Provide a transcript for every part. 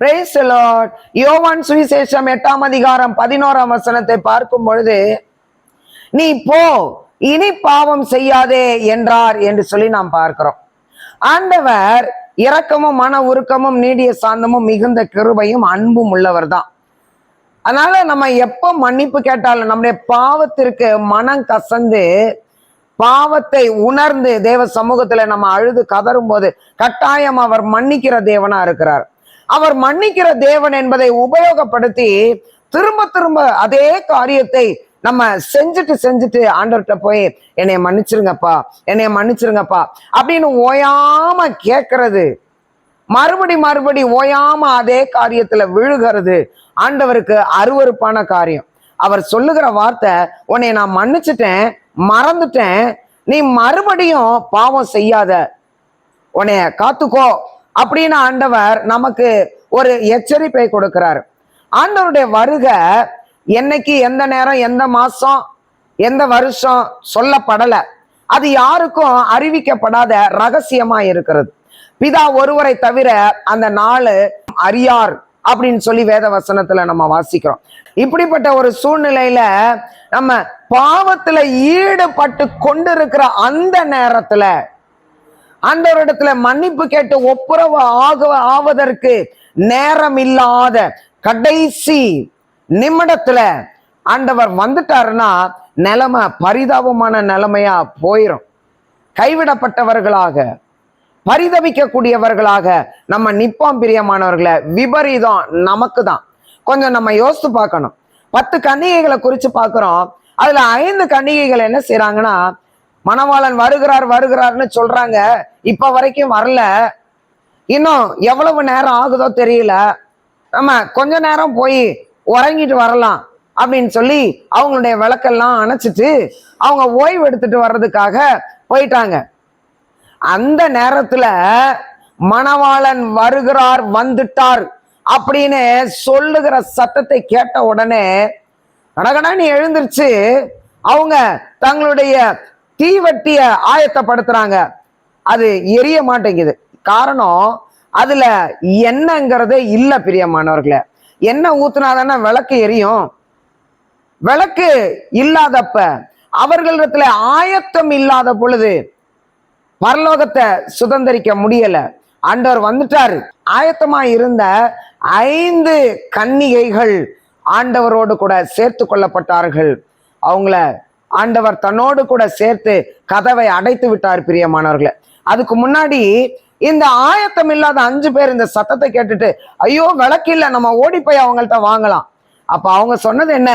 Praise யோவான் சுவிசேஷம் எட்டாம் அதிகாரம் பதினோராம் வசனத்தை பார்க்கும் பொழுது நீ போ இனி பாவம் செய்யாதே என்றார் என்று சொல்லி நாம் பார்க்கிறோம். ஆண்டவர் இரக்கமும் மன உருக்கமும் நீடிய சாந்தமும் மிகுந்த கிருபையும் அன்பும் உள்ளவர் தான் அதனால நம்ம எப்ப மன்னிப்பு கேட்டாலும் நம்முடைய பாவத்திற்கு மனம் கசந்து பாவத்தை உணர்ந்து தேவ சமூகத்துல நம்ம அழுது கதறும் போது கட்டாயம் அவர் மன்னிக்கிற தேவனா இருக்கிறார். அவர் மன்னிக்கிற தேவன் என்பதை உபயோகப்படுத்தி திரும்ப திரும்ப அதே காரியத்தை நம்ம செஞ்சுட்டு செஞ்சுட்டு ஆண்டவர்கிட்ட போய் என்னைய மன்னிச்சிருங்கப்பா என்னைய மன்னிச்சிருங்கப்பா அப்படின்னு ஓயாம கேட்கறது மறுபடி மறுபடி ஓயாம அதே காரியத்துல விழுகிறது ஆண்டவருக்கு அருவருப்பான காரியம். அவர் சொல்லுகிற வார்த்தை உன்னை நான் மன்னிச்சிட்டேன் மறந்துட்டேன் நீ மறுபடியும் பாவம் செய்யாத. உன்னைய காத்துக்கோ. அப்படின்னு ஆண்டவர் நமக்கு ஒரு எச்சரிப்பை கொடுக்கிறார். ஆண்டவருடைய வருகை என்னைக்கு எந்த நேரம் எந்த மாசம் எந்த வருஷம் சொல்லப்படலை. அது யாருக்கும் அறிவிக்கப்படாத ரகசியமா இருக்கிறது. பிதா ஒருவரை தவிர அந்த நாள் அறியார் அப்படின்னு சொல்லி வேத வசனத்துல நம்ம வாசிக்கிறோம். இப்படிப்பட்ட ஒரு சூழ்நிலையில நம்ம பாவத்துல ஈடுபட்டு கொண்டிருக்கிற அந்த நேரத்துல ஆண்டவரிடத்துல மன்னிப்பு கேட்டு ஒப்புரவு ஆக ஆவதற்கு நேரம் இல்லாத கடைசி நிமிடத்துல ஆண்டவர் வந்துட்டாருன்னா நிலைமை பரிதாபமான நிலைமையா போயிரும். கைவிடப்பட்டவர்களாக பரிதவிக்கக்கூடியவர்களாக நம்ம நிப்போம் பிரியமானவர்களை விபரீதம் நமக்கு தான் கொஞ்சம் நம்ம யோசித்து பார்க்கணும். பத்து கன்னிகைகளை குறித்து பார்க்குறோம். அதில் ஐந்து கன்னிகைகள் என்ன செய்கிறாங்கன்னா மணவாளன் வருகிறார் வருகிறார்னு சொல்றாங்க. இப்ப வரைக்கும் வரல. இன்னும் எவ்வளவு நேரம் ஆகுதோ தெரியல. நம்ம கொஞ்ச நேரம் போய் உறங்கிட்டு வரலாம் அப்படின்னு சொல்லி அவங்களுடைய விளக்கெல்லாம் அணைச்சிட்டு அவங்க ஓய்வு எடுத்துட்டு வர்றதுக்காக போயிட்டாங்க. அந்த நேரத்துல மணவாளன் வருகிறார் வந்துட்டார் அப்படின்னு சொல்லுகிற சத்தத்தை கேட்ட உடனே கடகடான்னு எழுந்திருச்சு அவங்க தங்களுடைய தீவட்டிய ஆயத்தப்படுத்துறாங்க. அது எரிய மாட்டேங்குது. காரணம் அதுல எண்ணங்கிறதே இல்லை பிரியமானவர்களே. எண்ணெய் ஊத்துனாதானே விளக்கு எரியும்? விளக்கு இல்லாதப்ப அவர்களிடத்துல ஆயத்தம் இல்லாத பொழுது பரலோகத்தை சுதந்திரிக்க முடியல. ஆண்டவர் வந்துட்டாரு. ஆயத்தமா இருந்த ஐந்து கன்னிகைகள் ஆண்டவரோடு கூட சேர்த்து கொள்ளப்பட்டார்கள். அவங்கள ஆண்டவர் தன்னோடு கூட சேர்த்து கதவை அடைத்து விட்டார் பிரியமானவர்களை. அதுக்கு முன்னாடி இந்த ஆயத்தம் இல்லாத அஞ்சு பேர் இந்த சத்தத்தை கேட்டுட்டு ஐயோ விளக்கு நம்ம ஓடி போய் அவங்கள்ட்ட வாங்கலாம். அப்ப அவங்க சொன்னது என்ன?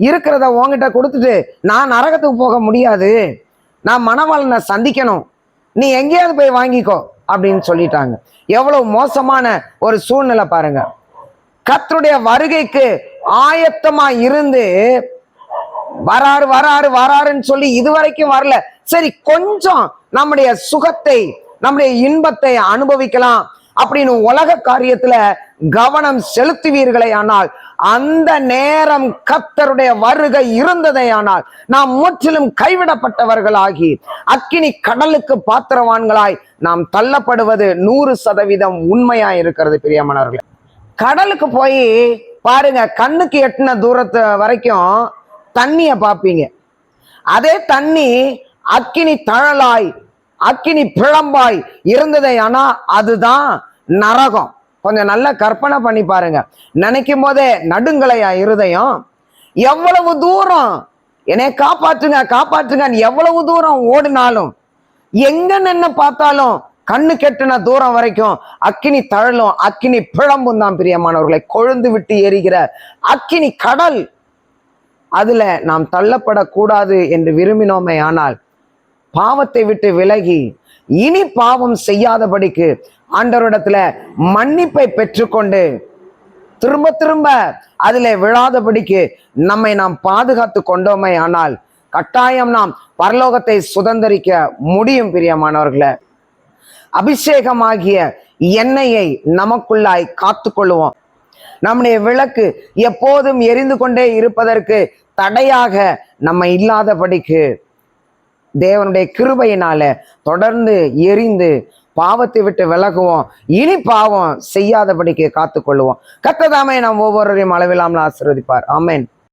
இருக்கிறத உங்ககிட்ட கொடுத்துட்டு நான் நரகத்துக்கு போக முடியாது. நான் மணவாளனை சந்திக்கணும். நீ எங்கேயாவது போய் வாங்கிக்கோ அப்படின்னு சொல்லிட்டாங்க. எவ்வளவு மோசமான ஒரு சூழ்நிலை பாருங்க. கத்தருடைய வருகைக்கு ஆயத்தமா இருந்து வராரு வராரு வராருன்னு சொல்லி இதுவரைக்கும் வரல. சரி கொஞ்சம் நம்முடைய சுகத்தை நம்முடைய இன்பத்தை அனுபவிக்கலாம் அப்படின்னு உலக காரியத்துல கவனம் செலுத்துவீர்களே ஆனால் அந்த நேரம் கத்தருடைய வருகை இருந்ததே ஆனால் நாம் முற்றிலும் கைவிடப்பட்டவர்களாகி அக்கினி கடலுக்கு பாத்திரவான்களாய் நாம் தள்ளப்படுவது நூறு சதவீதம் உண்மையா இருக்கிறது பிரியமானவர்களே கடலுக்கு போய் பாருங்க கண்ணுக்கு எட்டின தூரத்து வரைக்கும் தண்ணியை பார்ப்பீங்க அதே தண்ணி அக்கினி தழலாய் அக்கினி பிழம்பாய் இருந்ததே ஆனா அதுதான் நரகம். கொஞ்சம் நல்லா கற்பனை பண்ணி பாருங்க. நினைக்கும் போதே நடுங்கலையா இருதயம்? எவ்வளவு தூரம்? என்னை காப்பாற்றுங்க காப்பாற்றுங்க எவ்வளவு தூரம் ஓடினாலும். எங்க நின்று பார்த்தாலும் கண்ணு கெட்டின தூரம் வரைக்கும் அக்கினி தழலும் அக்கினி பிழம்பும் தான் பிரியமானவர்களை. கொழுந்து விட்டு எரிகிற அக்கினி கடல் அதுல நாம் தள்ளப்படக்கூடாது என்று விரும்பினோமே ஆனால் பாவத்தை விட்டு விலகி இனி பாவம் செய்யாதபடிக்கு ஆண்டவரிடத்துல மன்னிப்பை பெற்றுக்கொண்டு திரும்ப திரும்ப அதில் விழாதபடிக்கு நம்மை நாம் பாதுகாத்து கொண்டோமே ஆனால் கட்டாயம் நாம் பரலோகத்தை சுதந்திரிக்க முடியும் பிரியமானவர்களே. அபிஷேகமாகிய எண்ணெயை நமக்குள்ளாய் காத்துக்கொள்ளுவோம் நம்முடைய விளக்கு எப்போதும் எரிந்து கொண்டே இருப்பதற்கு தடையாக நம்ம இல்லாதபடிக்கு தேவனுடைய கிருபையினால தொடர்ந்து எரிந்து பாவத்தை விட்டு விலகுவோம். இனி பாவம் செய்யாதபடிக்கு காத்துக்கொள்வோம் கத்ததாமே நாம் ஒவ்வொருவரையும் அளவில்லாமல் ஆசிர்வதிப்பார். ஆமேன்.